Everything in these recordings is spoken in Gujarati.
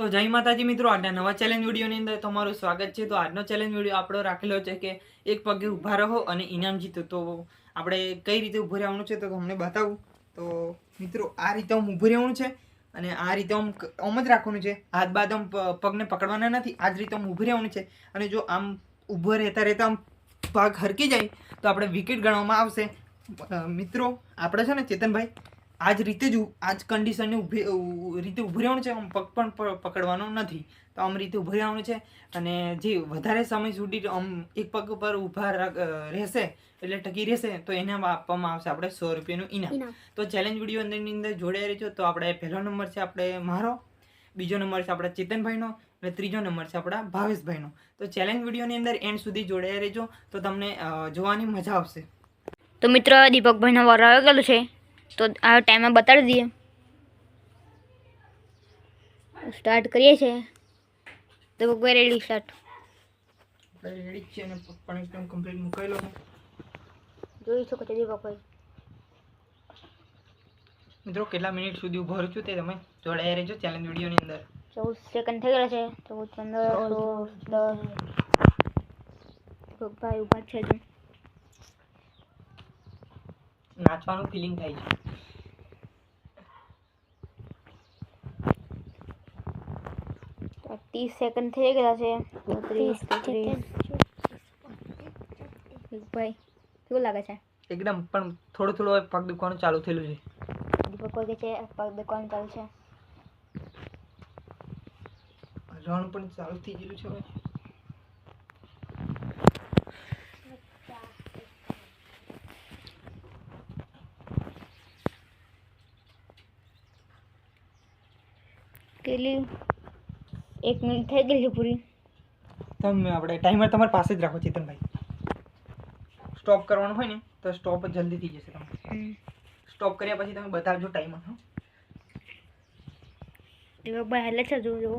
તો જય માતાજી મિત્રો, આજના નવા ચેલેન્જ વિડીયોની અંદર તમારું સ્વાગત છે. તો આજનો ચેલેન્જ વીડિયો આપણો રાખેલો છે કે એક પગે ઊભા રહો અને ઇનામ જીતો. તો આપણે કઈ રીતે ઊભું રહેવાનું છે તો તમને બતાવું. તો મિત્રો, આ રીતે આમ ઊભું રહેવાનું છે અને આ રીતે આમ આમ જ રાખવાનું છે. હાથ બાદ આમ પગને પકડવાના નથી. આ જ રીતે આમ ઊભું રહેવાનું છે. અને જો આમ ઊભો રહેતા રહેતા આમ પગ હરકી જાય, તો આપણે વિકેટ ગણવામાં આવશે. મિત્રો, આપણે છે ને ચેતનભાઈ આ જ રીતે જ આ જ કન્ડિશનને ઊભી રીતે ઊભું રહેવાનું છે આમ પગ પણ પકડવાનો નથી. તો આમ રીતે ઊભું રહેવાનું છે અને જે વધારે સમય સુધી આમ એક પગ પર ઊભા રહેશે એટલે ટકી રહેશે તો એને આપવામાં આવશે આપણે સો રૂપિયાનું ઇનામ. ઇનામ. તો ચેલેન્જ વીડિયો અંદરની અંદર જોડાઈ રહેજો. તો આપણે પહેલો નંબર છે આપણે મારો બીજો નંબર છે આપણા ચેતનભાઈનો અને ત્રીજો નંબર છે આપણા ભાવેશભાઈનો. તો ચેલેન્જ વિડીયોની અંદર એન્ડ સુધી જોડાઈ રહેજો. તો તમને જોવાની મજા આવશે. તો મિત્રો દીપકભાઈનો વાર આવી ગયેલો છે. તો આ ટાઈમે બતાડી દઈએ. સ્ટાર્ટ કરીએ છીએ તો દીપકભાઈ રેડી સ્ટાર્ટ રેડી છે અને પણ એકદમ કમ્પ્લીટ મુકાઈ લો જોઈ શકો છો દીપકભાઈ મિત્રો કેટલા મિનિટ સુધી ઊભો છું તે તમે જોડાઈ રહેજો ચેલેન્જ વિડીયોની અંદર. ચૌદ સેકન્ડ થઈ ગયા છે. ચૌદ પંદર દસ. ભાઈ ઊભા છે. નાચવાનું ફિલિંગ થાય છે. ત્રીસ સેકન્ડ થઈ ગયા છે. ભાઈ ત્રીસ કેવું લાગે છે? એકદમ પણ થોડું થોડું હવે પગ દુખવાનું ચાલુ થયેલું છે. દીપકભાઈ કે છે પગ દુકાન ચાલુ છે. રણ પણ ચાલુ થઈ ગયેલું છે હવે. કેટલી એક મિનિટ થઈ ગઈ છે પૂરી. તમે આપણે ટાઈમર તમારી પાસે જ રાખો ચેતનભાઈ. સ્ટોપ કરવાનું હોય ને તો સ્ટોપ જલ્દી થઈ જશે તમે સ્ટોપ કર્યા પછી તમે બતાવજો ટાઈમર હા. ભાઈ હાલે છે જો જો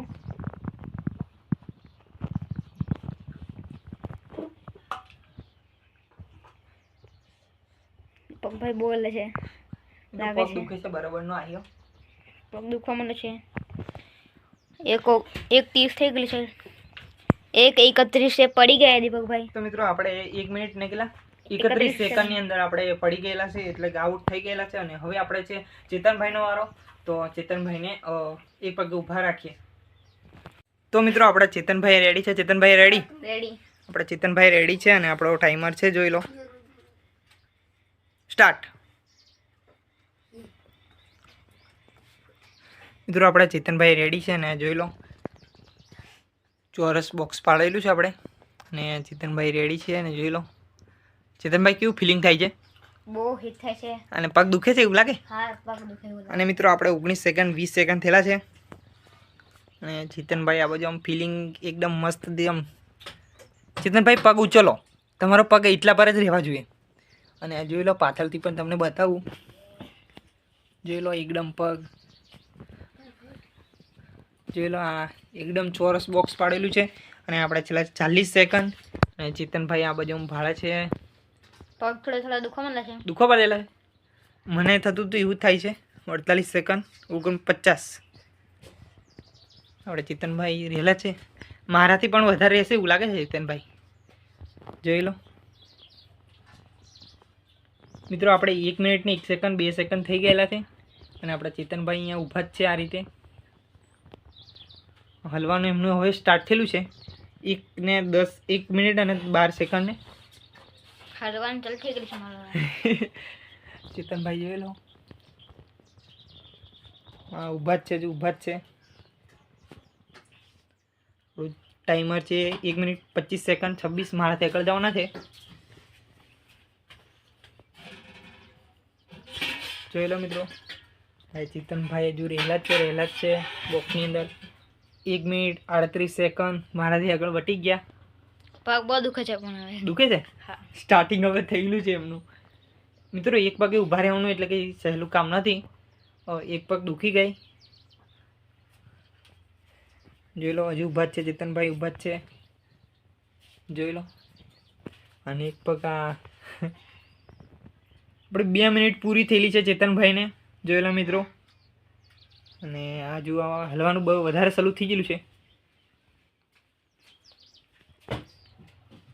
દીપકભાઈ બોલે છે. લાગે પગ છે. દુખે છે બરાબર નો આવ્યો પગ દુખવા મને છે. એક એક ત્રીસ થઈ ગયેલી છે. એક એકત્રીસે પડી ગયા દીપકભાઈ. તો મિત્રો આપણે એક મિનિટ નીકળ્યા એકત્રીસ સેકન્ડની અંદર આપણે પડી ગયેલા છે એટલે આઉટ થઈ ગયેલા છે અને હવે આપણે છે ચેતનભાઈનો વારો. તો ચેતનભાઈને એક પગે ઊભા રાખીએ. તો મિત્રો આપણા ચેતનભાઈ રેડી છે? ચેતનભાઈ રેડી રેડી આપણે ચેતનભાઈ રેડી છે અને આપણો ટાઈમર છે જોઈ લો. સ્ટાર્ટ મિત્રો આપણા ચેતનભાઈ રેડી છે ને જોઈ લો. ચોરસ બોક્સ પાડેલું છે આપણે. અને ચેતનભાઈ રેડી છે ને જોઈ લો. ચેતનભાઈ કેવું ફિલિંગ થાય છે? બહુ હિટ થાય છે. અને પગ દુખે છે એવું લાગે? હા પગ દુખે એવું અને મિત્રો આપણે ઓગણીસ સેકન્ડ વીસ સેકન્ડ થયેલા છે. અને ચેતનભાઈ આ બાજુ આમ ફિલિંગ એકદમ મસ્ત આમ. ચેતનભાઈ પગ ઉચલો. તમારો પગ એટલા પર જ રહેવા જોઈએ. અને જોઈ લો પાછળથી પણ તમને બતાવું. જોઈ લો એકદમ પગ જોઈ લો આ એકદમ ચોરસ બોક્સ પાડેલું છે. અને આપણે છેલ્લા ચાલીસ સેકન્ડ અને ચેતનભાઈ આ બાજુ ભાડે છે. પગ થોડા થોડા દુખવા છે દુખવા પડેલા મને થતું તો એવું થાય છે. અડતાલીસ સેકન્ડ ઓગણ પચાસ આપણે ચેતનભાઈ રહેલા છે. મારાથી પણ વધારે રહેશે એવું લાગે છે ચેતનભાઈ. જોઈ લો. મિત્રો આપણે એક મિનિટની એક સેકન્ડ બે સેકન્ડ થઈ ગયેલા છે. અને આપણા ચેતનભાઈ અહીંયા ઊભા જ છે આ રીતે. હલવાનું એમનું હવે સ્ટાર્ટ થયેલું છે. એક ને દસ એક મિનિટ અને બાર સેકન્ડને. હરવાનું ચાલુ થઈ ગયું છે ચેતનભાઈ જોઈ લો. હા ઊભા જ છે હજુ ઊભા જ છે. ટાઈમર છે એક મિનિટ પચીસ સેકન્ડ છવ્વીસ મારાથી આગળ જવાના છે. જોઈ લો મિત્રો. હા ચેતનભાઈ હજુ રહેલા જ છે રહેલા જ છે બોક્સની અંદર. એક મિનિટ આડત્રીસ સેકન્ડ મારાથી આગળ વટી ગયા. પગ બહુ દુખે છે પણ હવે. દુખે છે? હા. સ્ટાર્ટિંગ હવે થયેલું છે એમનું. મિત્રો એક પગે ઊભા રહેવાનું એટલે કંઈ સહેલું કામ નથી. એક પગ દુખી ગઈ. જોઈ લો હજુ ઊભા જ છે ચેતનભાઈ ઊભા જ છે. જોઈ લો. અને એક પગ આ આપણે બે મિનિટ પૂરી થયેલી છે ચેતનભાઈને. જોયેલા મિત્રો. અને આ જો હલવાનું બહુ વધારે સલું થઈ ગયેલું છે.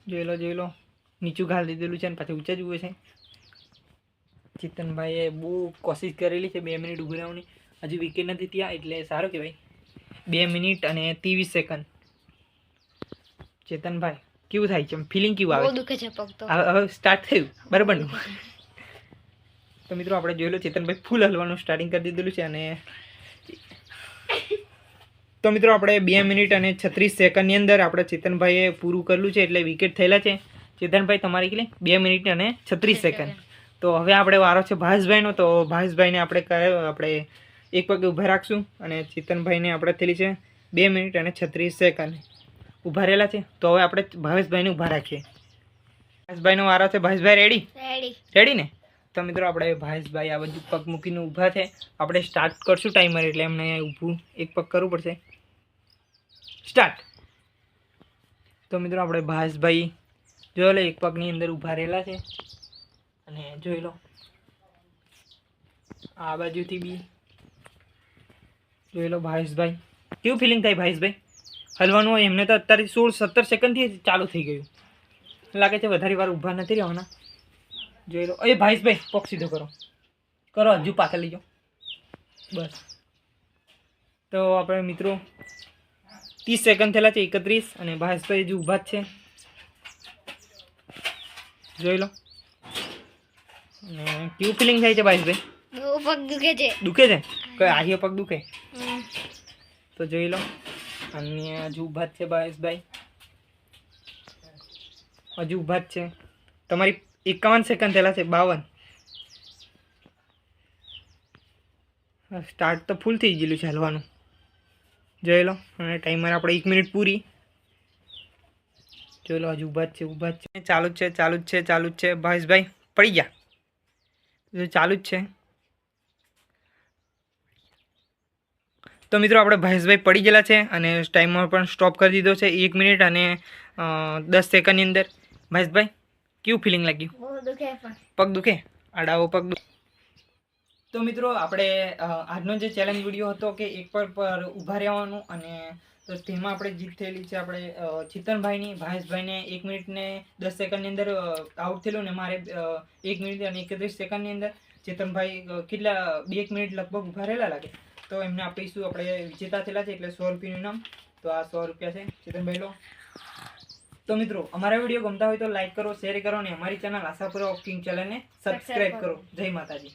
જોઈ લો જોઈ લો. નીચું ઘાલ દીધેલું છે અને પાછું ઊંચા જુએ છે. ચેતનભાઈએ બહુ કોશિશ કરેલી છે બે મિનિટ ઊભી હજુ વિકેટ નથી ત્યાં એટલે સારું કહેવાય. બે મિનિટ અને ત્રીસ સેકન્ડ ચેતનભાઈ કેવું થાય છે? ફિલિંગ કેવું આવે? દુખે છે હવે સ્ટાર્ટ થયું. બરાબર ને? તો મિત્રો આપણે જોઈ લો ચેતનભાઈ ફૂલ હલવાનું સ્ટાર્ટિંગ કરી દીધેલું છે અને તો મિત્રો આપણે બે મિનિટ અને છત્રીસ સેકન્ડની અંદર આપણે ચેતનભાઈએ પૂરું કરેલું છે એટલે વિકેટ થયેલા છે. ચેતનભાઈ તમારી કેટલી બે મિનિટ અને છત્રીસ સેકન્ડ. તો હવે આપણે વારો છે ભાસભાઈનો તો ભાસભાઈને આપણે કરે આપણે એક પગે ઊભા રાખશું અને ચેતનભાઈને આપણે થયેલી છે બે મિનિટ અને છત્રીસ સેકન્ડ. ઊભા રહેલા છે. તો હવે આપણે ભાવેશભાઈને ઊભા રાખીએ. ભાસભાઈનો વારો છે. ભાસભાઈ રેડી રેડી રેડી ને? તો મિત્રો આપણે ભાવેશભાઈ આ બધું પગ મૂકીને ઊભા છે. આપણે સ્ટાર્ટ કરશું ટાઈમર એટલે એમને ઊભું એક પગ કરવું પડશે. સ્ટાર્ટ તો મિત્રો આપણે ભાવેશભાઈ જોઈ લો, એક પગની અંદર ઊભા રહેલા છે. અને જોઈ લો. આ બાજુથી બી જોઈ લો ભાવેશભાઈ. કેવું ફિલિંગ થાય ભાવેશભાઈ? હલવાનું હોય એમને તો અત્યારે સોળ સત્તર સેકન્ડથી ચાલુ થઈ ગયું. લાગે છે વધારે વાર ઊભા નથી રહેવાના. જોઈ લો. એ ભાઈશભાઈ પગ સીધો કરો. કરો હજુ પાછળ લઈ બસ. તો આપણે મિત્રો ત્રીસ સેકન્ડ થયેલા છે એકત્રીસ અને ભાઈશભાઈ હજુ ઊભા જ છે. જોઈ લો. અને કેવું ફિલિંગ થાય છે ભાઈશભાઈ પગ દુખે છે. દુખે છે? કઈ આહીએ પગ દુખે? તો જોઈ લો. અને હજુ ઊભા જ છે ભાઈશભાઈ હજુ ઊભા જ છે. તમારી એકાવન સેકન્ડ થયેલા છે, બાવન. સ્ટાર્ટ તો ફૂલ થઈ ગયેલું છે હલવાનું. જોઈ લો અને ટાઈમર આપણે એક મિનિટ પૂરી. જોઈ લો, હજુ ઊભા જ છે, ઊભા જ છે. ચાલુ જ છે, ચાલુ જ છે, ચાલુ જ છે. ભાવેશભાઈ, પડી ગયા. ચાલુ જ છે. તો મિત્રો, આપણે ભાવેશભાઈ પડી ગયેલા છે અને ટાઈમર પણ સ્ટોપ કરી દીધો છે એક મિનિટ અને દસ સેકન્ડની અંદર. ભાવેશભાઈ? કેવું ફિલિંગ લાગ્યું? બહુ દુખે પણ. પગ દુખે? આડાવો પગ દુખે? તો મિત્રો આપણે આજનો જે ચેલેન્જ વીડિયો હતો કે એક પર પર ઊભા રહેવાનું અને તો તેમાં આપણે જીત થયેલી છે આપણે ચેતનભાઈની ભાવેશભાઈને એક મિનિટને દસ સેકન્ડની અંદર આઉટ થયેલું ને મારે એક મિનિટ અને એકત્રીસ સેકન્ડની અંદર ચેતનભાઈ કેટલા બે એક મિનિટ લગભગ ઊભા રહેલા લાગે. તો એમને આપીશું આપણે વિજેતા થયેલા છે એટલે સો રૂપિયાનું ઇનામ તો આ સો રૂપિયા છે. ચેતનભાઈ લો. તો મિત્રો અમારા વીડિયો ગમતા હોય તો લાઈક કરો શેર કરો અને અમારી ચેનલ આશાપુરા ઓફ કિંગ ચેનલને સબસ્ક્રાઈબ કરો. જય માતાજી.